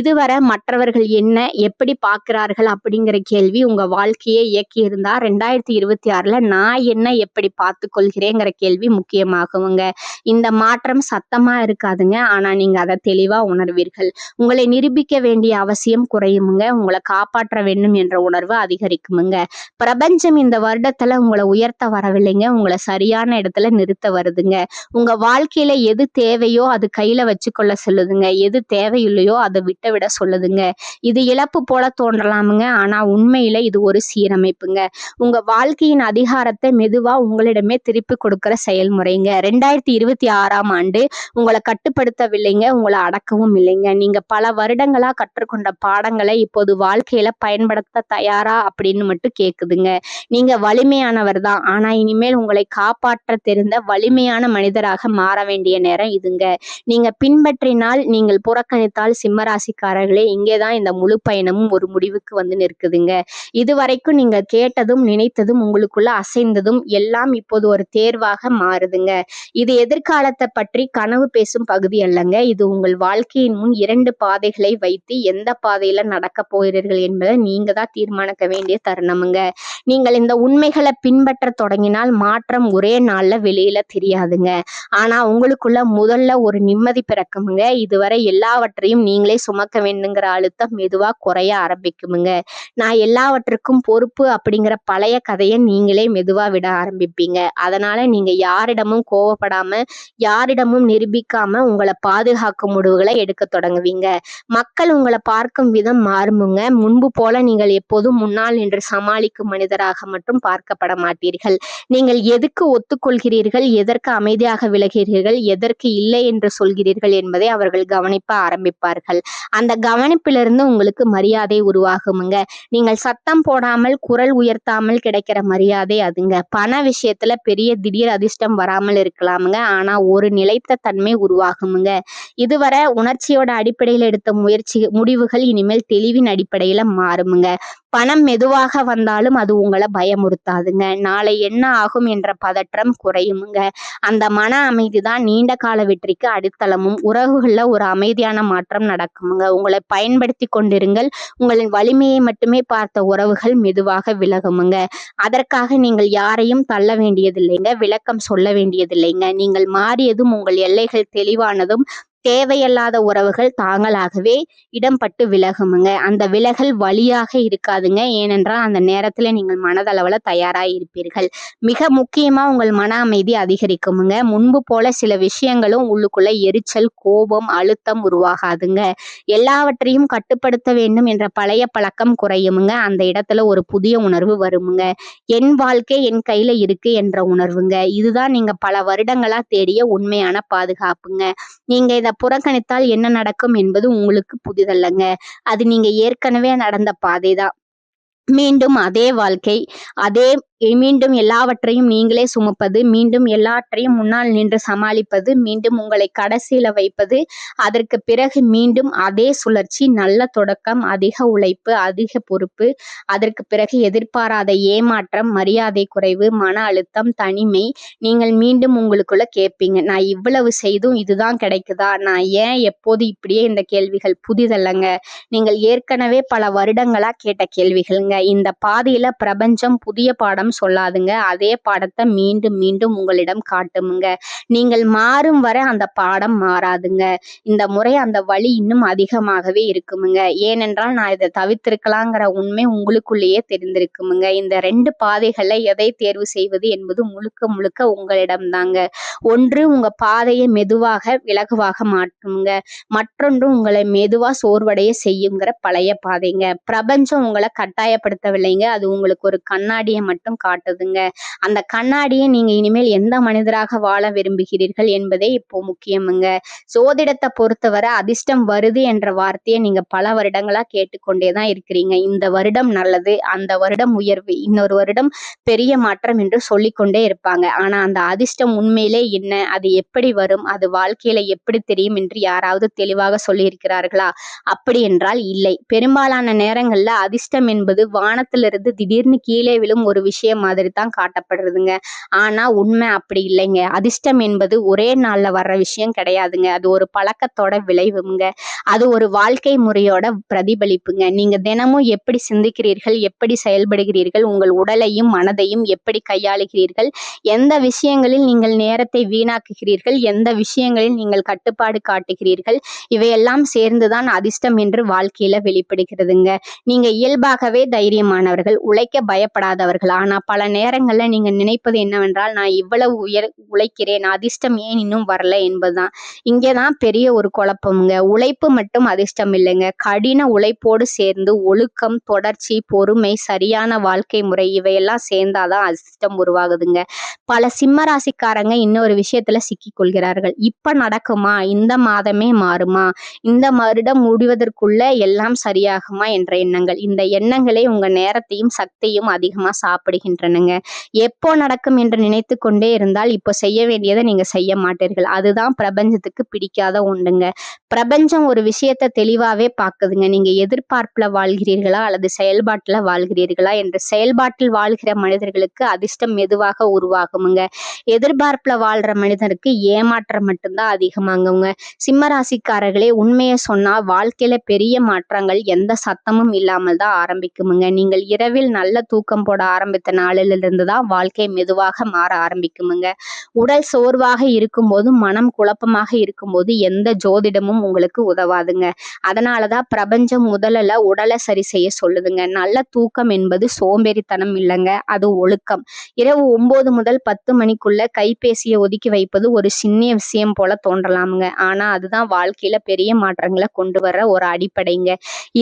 இதுவரை மற்றவர்கள் என்ன எப்படி பார்க்கிறார்கள் அப்படிங்கிற கேள்வி உங்க வாழ்க்கையை இயக்கி ரெண்டாயிரத்தி இருபத்தி ஆறுல நான் என்ன எப்படி பார்த்து கொள்கிறேங்கிற கேள்வி முக்கியமாகுங்க. இந்த மாற்றம் சத்தமா இருக்காதுங்க. ஆனா நீங்க அதை தெளிவா உணர்வீர்கள். உங்களை நிரூபிக்க வேண்டிய அவசியம் குறையுமுங்க. உங்களை காப்பாற்ற வேண்டும் என்ற உணர்வு அதிகரிக்குமுங்க. பிரபஞ்சம் இந்த வருடத்துல உங்களை உயர்த்த வரவில்லைங்க. உங்களை சரியான இடத்துல நிறுத்த வருதுங்க. உங்க வாழ்க்கையில எது தேவையோ அது கையில வச்சுக்கொள்ள சொல்லுதுங்க. எது தேவையில்லையோ அதை விட்டு விட சொல்லுதுங்க. இது இழப்பு போல தோன்றலாமுங்க. ஆனா உண்மையில இது ஒரு சீரமைப்புங்க. உங்க வாழ்க்கையை ஆட்சியின் அதிகாரத்தை மெதுவா உங்களிடமே திருப்பி கொடுக்கிற செயல்முறைங்க. ரெண்டாயிரத்தி இருபத்தி ஆறாம் ஆண்டு உங்களை கட்டுப்படுத்தவில்லைங்க உங்களை அடக்கவும் இல்லைங்க. நீங்க பல வருடங்களா கற்றுக்கொண்ட பாடங்களை இப்போது வாழ்க்கையில பயன்படுத்த தயாரா அப்படின்னு மட்டும் கேக்குதுங்க. நீங்க வலிமையானவர் தான். ஆனா இனிமேல் உங்களை காப்பாற்ற தெரிந்த வலிமையான மனிதராக மாற வேண்டிய நேரம் இதுங்க. நீங்க பின்பற்றினால் நீங்கள் புறக்கணித்தால் சிம்மராசிக்காரர்களே இங்கேதான் இந்த முழு பயணமும் ஒரு முடிவுக்கு வந்து நிற்குதுங்க. இதுவரைக்கும் நீங்க கேட்டதும் நினைத்ததும் உங்களுக்கு உங்களுக்குள்ள அசைந்ததும் எல்லாம் இப்போது ஒரு தேர்வாக மாறுதுங்க. இது எதிர்காலத்தை பற்றி கனவு பேசும் பகுதி அல்லங்க. இது உங்கள் வாழ்க்கையின் முன் இரண்டு பாதைகளை வைத்து எந்த பாதையில நடக்க போகிறீர்கள் என்பதை நீங்க தான் தீர்மானிக்க வேண்டிய தருணமுங்க. நீங்கள் இந்த உண்மைகளை பின்பற்ற தொடங்கினால் மாற்றம் ஒரே நாள்ல வெளியில தெரியாதுங்க. ஆனா உங்களுக்குள்ள முதல்ல ஒரு நிம்மதி பிறக்குமுங்க. இதுவரை எல்லாவற்றையும் நீங்களே சுமக்க வேண்டுங்கிற அழுத்தம் மெதுவா குறைய ஆரம்பிக்குமுங்க. நான் எல்லாவற்றுக்கும் பொறுப்பு அப்படிங்கிற பழைய கதையை நீங்களே மெதுவாக விட ஆரம்பிப்பீங்க. அதனால நீங்க யாரிடமும் கோவப்படாம யாரிடமும் நிரூபிக்காம உங்களை பாதுகாக்கும் முடிவுகளை எடுக்க தொடங்குவீங்க. மக்கள் உங்களை பார்க்கும் விதம் மாறுமுங்க. முன்பு போல நீங்கள் எப்போதும் முன்னால் நின்று சமாளிக்கும் மனிதராக மட்டும் பார்க்கப்பட மாட்டீர்கள். நீங்கள் எதுக்கு ஒத்துக்கொள்கிறீர்கள்? எதற்கு அமைதியாக விலகிறீர்கள்? எதற்கு இல்லை என்று சொல்கிறீர்கள் என்பதை அவர்கள் கவனிப்ப ஆரம்பிப்பார்கள். அந்த கவனிப்பிலிருந்து உங்களுக்கு மரியாதை உருவாகுமுங்க. நீங்கள் சத்தம் போடாமல் குரல் உயர்த்தாமல் கிடைக்கிற மரியாதை அதுங்க. பண விஷயத்துல பெரிய திடீர் அதிர்ஷ்டம் வராமல் இருக்கலாமுங்க. ஆனா ஒரு நிலைத்த தன்மை உருவாகுமுங்க. இதுவரை உணர்ச்சியோட அடிப்படையில் எடுத்த முயற்சி முடிவுகள் இனிமேல் தெளிவின் அடிப்படையில மாறுமுங்க. பணம் மெதுவாக வந்தாலும் அது உங்களை பயமுறுத்தாதுங்க. நாளை என்ன ஆகும் என்ற பதற்றம் குறையுமுங்க. அந்த மன அமைதி தான் நீண்ட கால வெற்றிக்கு அடித்தளமும். உறவுகளில் ஒரு அமைதியான மாற்றம் நடக்குமுங்க. உங்களை பயன்படுத்தி கொண்டிருங்கள். உங்களின் வலிமையை மட்டுமே பார்த்த உறவுகள் மெதுவாக விலகுமுங்க. அதற்காக நீங்கள் யாரையும் தள்ள வேண்டியதில்லைங்க. விளக்கம் சொல்ல வேண்டியதில்லைங்க. நீங்கள் மாறியதும் உங்கள் எல்லைகள் தெளிவானதும் தேவையில்லாத உறவுகள் தாங்களாகவே இடம்பட்டு விலகுமுங்க. அந்த விலகல் வழியாக இருக்காதுங்க. ஏனென்றால் அந்த நேரத்துல நீங்கள் மனதளவில் தயாராக இருப்பீர்கள் மிக முக்கியமா உங்கள் மன அமைதி அதிகரிக்குமுங்க. முன்பு போல சில விஷயங்களும் உள்ளுக்குள்ள எரிச்சல் கோபம் அழுத்தம் உருவாகாதுங்க. எல்லாவற்றையும் கட்டுப்படுத்த வேண்டும் என்ற பழைய பழக்கம் குறையுமுங்க. அந்த இடத்துல ஒரு புதிய உணர்வு வருமுங்க. என் வாழ்க்கை என் கையில இருக்கு என்ற உணர்வுங்க. இதுதான் நீங்க பல வருடங்களா தேடிய உண்மையான பாதுகாப்புங்க. நீங்க இதை புறக்கணித்தால் என்ன நடக்கும் என்பது உங்களுக்கு புதிதல்லங்க அது நீங்க ஏற்கனவே நடந்த பாதைதான். மீண்டும் அதே வாழ்க்கை அதே மீண்டும் எல்லாவற்றையும் நீங்களே சுமப்பது மீண்டும் எல்லாற்றையும் முன்னால் நின்று சமாளிப்பது மீண்டும் உங்களை கடைசியில் வைப்பது அதற்கு பிறகு மீண்டும் அதே சுழற்சி நல்ல தொடக்கம் அதிக உழைப்பு அதிக பொறுப்பு அதற்கு பிறகு எதிர்பாராத ஏமாற்றம் மரியாதை குறைவு மன அழுத்தம் தனிமை நீங்கள் மீண்டும் உங்களுக்குள்ள கேட்பீங்க நான் இவ்வளவு செய்தும் இதுதான் கிடைக்குதா? நான் ஏன் எப்போது இப்படியே இந்த கேள்விகள் புதிதல்லங்க? நீங்கள் ஏற்கனவே பல வருடங்களா கேட்ட கேள்விகள்ங்க இந்த பாதையில பிரபஞ்சம் புதிய பாடம் சொல்லாதுங்க. அதே பாடத்தை மீண்டும் மீண்டும் உங்களிடம் காட்டுமுங்க. நீங்கள் மாறும் வரை அந்த பாடம் மாறாதுங்க. இந்த முறை அந்த வழி இன்னும் அதிகமாகவே இருக்குமுங்க. ஏனென்றால் நான் இதை தவிர்த்திருக்கலாங்கிற உண்மை உங்களுக்குள்ளேயே தெரிந்திருக்குமுங்க. இந்த ரெண்டு பாதைகளை எதை தேர்வு செய்வது என்பது முழுக்க முழுக்க உங்களிடம் தாங்க ஒன்று உங்க பாதையை மெதுவாக இலகுவாக மாற்றுங்க மற்றொன்று உங்களை மெதுவா சோர்வடைய செய்யுங்கிற பழைய பாதைங்க. பிரபஞ்சம் உங்களை கட்டாயப்படுத்தவில்லைங்க. அது உங்களுக்கு ஒரு கண்ணாடியை மட்டும் காட்டுதுங்க. அந்த கண்ணாடியை நீங்க இனிமேல் எந்த மனிதராக வாழ விரும்புகிறீர்கள் என்பதே இப்போ முக்கியமுங்க. சோதிடத்தை பொறுத்தவரை அதிர்ஷ்டம் வருது என்ற வார்த்தையை நீங்க பல வருடங்களா கேட்டுக்கொண்டே தான் இருக்கிறீங்க. இந்த வருடம் நல்லது அந்த வருடம் உயர்வு இன்னொரு வருடம் பெரிய மாற்றம் என்று சொல்லிக்கொண்டே இருப்பாங்க. ஆனா அந்த அதிர்ஷ்டம் உண்மையிலே என்ன அது எப்படி வரும் அது வாழ்க்கையில எப்படி தெரியும் என்று யாராவது தெளிவாக சொல்லியிருக்கிறார்களா? அப்படி என்றால் இல்லை. பெரும்பாலான நேரங்கள்ல அதிர்ஷ்டம் என்பது வானத்திலிருந்து திடீர்னு கீழே விழும் ஒரு விஷயம் மாதிரி தான் காட்டப்படுறதுங்க. ஆனா உண்மை அப்படி இல்லைங்க. அதிர்ஷ்டம் என்பது ஒரே நாள்ல வர்ற விஷயம் கிடையாதுங்க. அது ஒரு பழக்கத்தோட விளைவுங்க. அது ஒரு வாழ்க்கை முறையோட பிரதிபலிப்புங்க. நீங்க தினமும் எப்படி சிந்திக்கிறீர்கள் எப்படி செயல்படுகிறீர்கள் உங்கள் உடலையும் மனதையும் எப்படி கையாளுகிறீர்கள் எந்த விஷயங்களில் நீங்கள் நேரத்தை வீணாக்குகிறீர்கள் எந்த விஷயங்களில் நீங்கள் கட்டுப்பாடு காட்டுகிறீர்கள் இவையெல்லாம் சேர்ந்துதான் அதிர்ஷ்டம் என்று வாழ்க்கையில வெளிப்படுகிறதுங்க. நீங்க இயல்பாகவே தைரியமானவர்கள் உழைக்க பயப்படாதவர்கள். ஆனால் ஆனா பல நேரங்களில் நீங்கள் நினைப்பது என்னவென்றால் நான் இவ்வளவு உயர் உழைக்கிறேன் அதிர்ஷ்டம் ஏன் இன்னும் வரல என்பதுதான். இங்கேதான் பெரிய ஒரு குழப்பமுங்க. உழைப்பு மட்டும் அதிர்ஷ்டம் இல்லைங்க. கடின உழைப்போடு சேர்ந்து ஒழுக்கம் தொடர்ச்சி பொறுமை சரியான வாழ்க்கை முறை இவையெல்லாம் சேர்ந்தாதான் அதிர்ஷ்டம் உருவாகுதுங்க. பல சிம்ம ராசிக்காரங்க இன்னொரு விஷயத்துல சிக்கிக் கொள்கிறார்கள். இப்ப நடக்குமா? இந்த மாதமே மாறுமா? இந்த வருடம் முடிவதற்குள்ள எல்லாம் சரியாகுமா? என்ற எண்ணங்கள். இந்த எண்ணங்களே உங்க நேரத்தையும் சக்தியும் அதிகமா வருகின்றனங்க எப்போ நடக்கும் என்று நினைத்து கொண்டே இருந்தால் இப்போ செய்ய வேண்டியதை நீங்க செய்ய மாட்டீர்கள். அதுதான் பிரபஞ்சத்துக்கு பிடிக்காத ஒன்றுங்க. பிரபஞ்சம் ஒரு விஷயத்த தெளிவாவே பார்க்குதுங்க. நீங்க எதிர்பார்ப்புல வாழ்கிறீர்களா அல்லது செயல்பாட்டுல வாழ்கிறீர்களா என்று செயல்பாட்டில் வாழ்கிற மனிதர்களுக்கு அதிர்ஷ்டம் மெதுவாக உருவாகுமுங்க. எதிர்பார்ப்புல வாழ்ற மனிதனுக்கு ஏமாற்றம் மட்டும்தான் அதிகமாகுங்க. சிம்மராசிக்காரர்களே உண்மையை சொன்னா வாழ்க்கையில பெரிய மாற்றங்கள் எந்த சத்தமும் இல்லாமல் தான் ஆரம்பிக்குமுங்க. நீங்கள் இரவில் நல்ல தூக்கம் போட ஆரம்பித்த நாளிலிருந்து தான் வாழ்க்கை மெதுவாக மாற ஆரம்பிக்குமுங்க. உடல் சோர்வாக இருக்கும்போது மனம் குழப்பமாக இருக்கும்போது எந்த ஜோதிடமும் உங்களுக்கு உதவாதுங்க. அதனாலதான் பிரபஞ்சம் முதலில் உடலை சரி செய்ய சொல்லுதுங்க. நல்ல தூக்கம் என்பது சோம்பேறித்தனம் இல்லைங்க அது ஒழுக்கம். இரவு ஒன்பது முதல் பத்து மணிக்குள்ள கைபேசியை ஒதுக்கி வைப்பது ஒரு சின்ன விஷயம் போல தோன்றலாமுங்க. ஆனா அதுதான் வாழ்க்கையில பெரிய மாற்றங்களை கொண்டு வர ஒரு அடிப்படைங்க.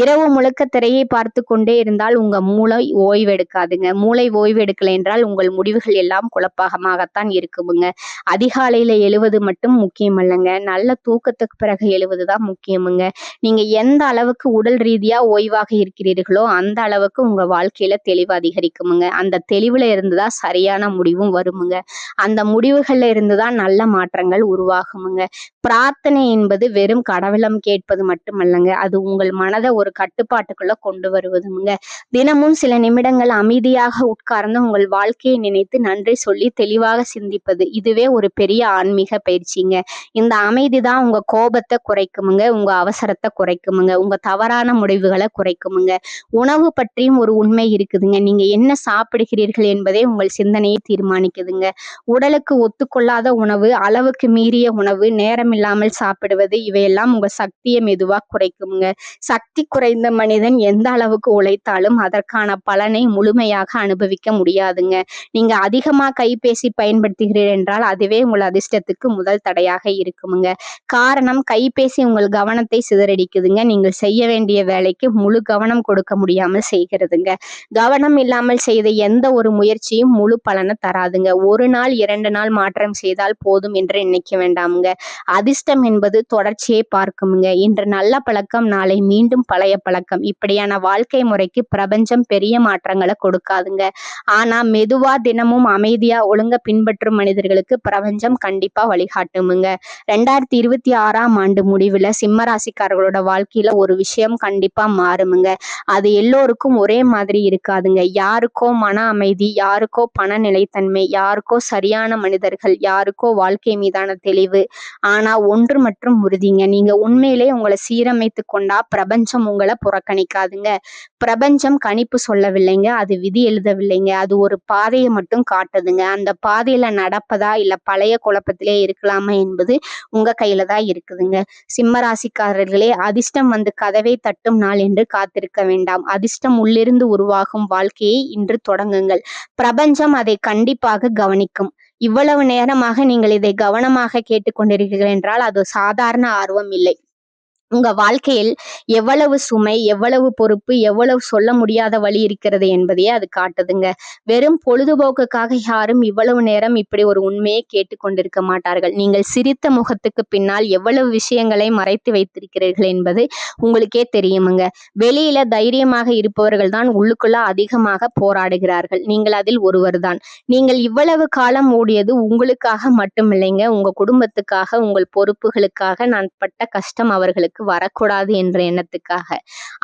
இரவு முழுக்க திரையை பார்த்து கொண்டே இருந்தால் உங்க மூளை ஓய்வெடுக்காதுங்க. மூளை ஓய்வு எடுக்கலை என்றால் உங்கள் முடிவுகள் எல்லாம் குழப்பமாகத்தான் இருக்குமுங்க. அதிகாலையில எழுவது மட்டும் முக்கியம் இல்லைங்க நல்ல தூக்கத்துக்கு பிறகு எழுவது தான் முக்கியமுங்க. நீங்க எந்த அளவுக்கு உடல் ரீதியா ஓய்வாக இருக்கிறீர்களோ அந்த அளவுக்கு உங்க வாழ்க்கையில தெளிவு அதிகரிக்குமுங்க. அந்த தெளிவுல இருந்துதான் சரியான முடிவும் வருமுங்க. அந்த முடிவுகள்ல இருந்துதான் நல்ல மாற்றங்கள் உருவாகுமுங்க. பிரார்த்தனை என்பது வெறும் கடவுளம் கேட்பது மட்டுமல்லங்க. அது உங்கள் மனதை ஒரு கட்டுப்பாட்டுக்குள்ள கொண்டு வருவதுங்க தினமும் சில நிமிடங்கள் அமைதியாக உட்கார்ந்து உங்கள் வாழ்க்கையை நினைத்து நன்றி சொல்லி தெளிவாக சிந்திப்பது. இதுவே ஒரு பெரிய ஆன்மீக பயிற்சிங்க. இந்த அமைதி தான் உங்க கோபத்தை குறைக்குமுங்க. உங்க அவசரத்தை குறைக்குமுங்க. உங்க தவறான முடிவுகளை குறைக்குமுங்க. உணவு பற்றியும் ஒரு உண்மை இருக்குதுங்க. நீங்க என்ன சாப்பிடுகிறீர்கள் என்பதே உங்கள் சிந்தனையை தீர்மானிக்குதுங்க. உடலுக்கு ஒத்துக்கொள்ளாத உணவு அளவுக்கு மீறிய உணவு நேரமில்லாமல் சாப்பிடுவது இவையெல்லாம் உங்க சக்தியை மெதுவா குறைக்குமுங்க. சக்தி குறைந்த மனிதன் எந்த அளவுக்கு உழைத்தாலும் அதற்கான பலனை முழுமையாக அனுபவிக்க முடியாதுங்க. நீங்க அதிகமா கைபேசி பயன்படுத்துகிறீர்கள் என்றால் அதுவே உங்கள் அதிர்ஷ்டத்துக்கு முதல் தடையாக இருக்குமுங்க. காரணம் கைபேசி உங்கள் கவனத்தை சிதறடிக்குதுங்க. நீங்கள் செய்ய வேண்டிய வேலைக்கு முழு கவனம் கொடுக்க முடியாமல் செய்கிறதுங்க. கவனம் இல்லாமல் செய்த எந்த ஒரு முயற்சியும் முழு பலனை தராதுங்க. ஒரு நாள் இரண்டு நாள் மாற்றம் செய்தால் போதும் என்று நினைக்க வேண்டாமுங்க. அதிர்ஷ்டம் என்பது தொடர்ச்சியை பார்க்குமுங்க. இன்று நல்ல பழக்கம் நாளை மீண்டும் பழைய பழக்கம். இப்படியான வாழ்க்கை முறைக்கு பிரபஞ்சம் பெரிய மாற்றங்களை கொடுக்காதுங்க. ஆனா மெதுவா தினமும் அமைதியா ஒழுங்க பின்பற்றும் மனிதர்களுக்கு பிரபஞ்சம் கண்டிப்பா வழிகாட்டுமுங்க. ரெண்டாயிரத்தி இருபத்தி ஆறாம் ஆண்டு முடிவுல சிம்ம ராசிக்காரர்களோட வாழ்க்கையில ஒரு விஷயம் கண்டிப்பா மாறுமுங்க. அது எல்லோருக்கும் ஒரே மாதிரி இருக்காதுங்க. யாருக்கோ மன அமைதி யாருக்கோ பண நிலைத்தன்மை யாருக்கோ சரியான மனிதர்கள் யாருக்கோ வாழ்க்கை மீதான தெளிவு. ஆனா ஒன்று மற்றும் உறுதிங்க. நீங்க உண்மையிலே உங்களை சீரமைத்து கொண்டா பிரபஞ்சம் உங்களை புறக்கணிக்காதுங்க. பிரபஞ்சம் கணிப்பு சொல்லவில்லைங்க. அது விதி எழுதவில்லை. இல்லைங்க. அது ஒரு பாதையை மட்டும் காட்டுதுங்க. அந்த பாதையில நடப்பதா இல்ல பழைய குழப்பத்திலே இருக்கலாமா என்பது உங்க கையில தான் இருக்குதுங்க. சிம்ம ராசிக்காரர்களே அதிர்ஷ்டம் வந்து கதவை தட்டும் நாள் என்று காத்திருக்க வேண்டாம். அதிர்ஷ்டம் உள்ளிருந்து உருவாகும் வாழ்க்கையை இன்று தொடங்குங்கள். பிரபஞ்சம் அதை கண்டிப்பாக கவனிக்கும். இவ்வளவு நேரமாக நீங்கள் இதை கவனமாக கேட்டுக்கொண்டிருக்கிறீர்கள் என்றால் அது சாதாரண ஆர்வம் இல்லை. உங்க வாழ்க்கையில் எவ்வளவு சுமை எவ்வளவு பொறுப்பு எவ்வளவு சொல்ல முடியாத வழி இருக்கிறது என்பதையே அது காட்டுதுங்க. வெறும் பொழுதுபோக்குக்காக யாரும் இவ்வளவு நேரம் இப்படி ஒரு உண்மையை கேட்டுக்கொண்டிருக்க மாட்டார்கள். நீங்கள் சிரித்த முகத்துக்கு பின்னால் எவ்வளவு விஷயங்களை மறைத்து வைத்திருக்கிறீர்கள் என்பது உங்களுக்கே தெரியுமுங்க. வெளியில தைரியமாக இருப்பவர்கள் தான் உள்ளுக்குள்ள அதிகமாக போராடுகிறார்கள். நீங்கள் அதில் ஒருவர் தான் நீங்கள் இவ்வளவு காலம் ஓடியது உங்களுக்காக மட்டுமில்லைங்க. உங்க குடும்பத்துக்காக உங்கள் பொறுப்புகளுக்காக நான் பட்ட கஷ்டம் அவர்களுக்கு வரக்கூடாது என்ற எண்ணத்துக்காக.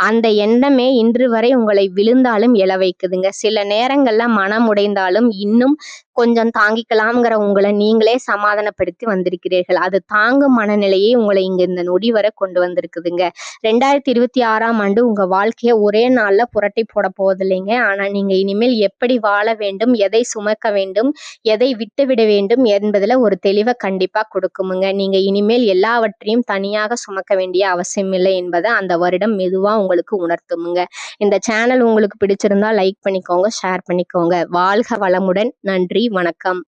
அந்த எண்ணமே இன்று வரை உங்களை விழுந்தாலும் எழ வைக்குதுங்க சில நேரங்கள்ல மனம் உடைந்தாலும் இன்னும் கொஞ்சம் தாங்கிக்கலாம்ங்கிற உங்களை நீங்களே சமாதானப்படுத்தி வந்திருக்கிறீர்கள். அது தாங்கும் மனநிலையே உங்களை இங்க இந்த நொடி வரை கொண்டு வந்திருக்குதுங்க. ரெண்டாயிரத்தி இருபத்தி ஆறாம் ஆண்டு உங்க வாழ்க்கைய ஒரே நாள்ல புரட்டி போட போவதில்லைங்க. ஆனா நீங்க இனிமேல் எப்படி வாழ வேண்டும் எதை சுமக்க வேண்டும் எதை விட்டு விட வேண்டும் என்பதுல ஒரு தெளிவை கண்டிப்பா கொடுக்குமுங்க. நீங்க இனிமேல் எல்லாவற்றையும் தனியாக சுமக்க வேண்டிய அவசியம் இல்லை என்பதை அந்த வருடம் மெதுவா உங்களுக்கு உணர்த்துமுங்க. இந்த சேனல் உங்களுக்கு பிடிச்சிருந்தா லைக் பண்ணிக்கோங்க ஷேர் பண்ணிக்கோங்க. வாழ்க வளமுடன். நன்றி வணக்கம்.